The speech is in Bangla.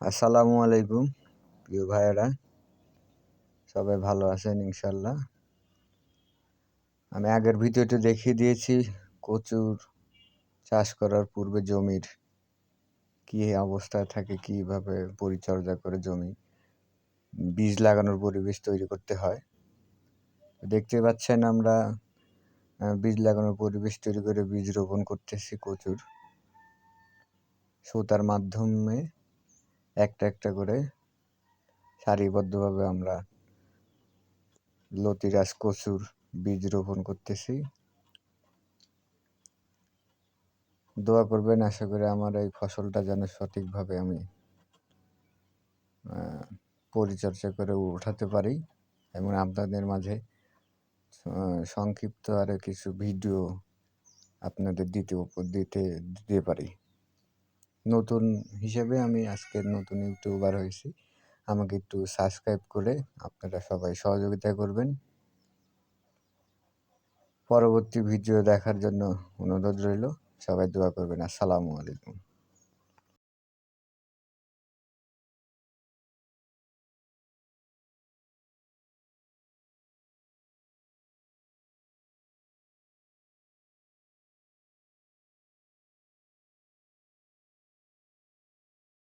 আসসালামু আলাইকুম, প্রিয় ভাইয়েরা। সবাই ভালো আছেন ইনশাল্লাহ আমি আগের ভিডিওতে দেখিয়ে দিয়েছি কচুর চাষ করার পূর্বে জমির কী অবস্থায় থাকে, কীভাবে পরিচর্যা করে জমি, বীজ লাগানোর পরিবেশ তৈরি করতে হয়। দেখতে পাচ্ছেন আমরা বীজ লাগানোর পরিবেশ তৈরি করে বীজ রোপণ করতেছি কচুর। সুতার মাধ্যমে একটা একটা করে সারিবদ্ধভাবে আমরা লতিরাজ কচুর বীজ রোপণ করতেছি। দোয়া করবেন, আশা করি আমার এই ফসলটা যেন সঠিকভাবে আমি পরিচর্যা করে উঠাতে পারি এবং আপনাদের মাঝে সংক্ষিপ্ত আরও কিছু ভিডিও আপনাদের দিতে দিতে দিতে পারি। নতুন হিসেবে আমি আজকে নতুন ইউটিউবার হয়েছি। আমাকে একটু সাবস্ক্রাইব করে আপনারা সবাই সহযোগিতা করবেন। পরবর্তী ভিডিও দেখার জন্য অনুরোধ রইল। সবাই দোয়া করবেন। আসসালামু আলাইকুম।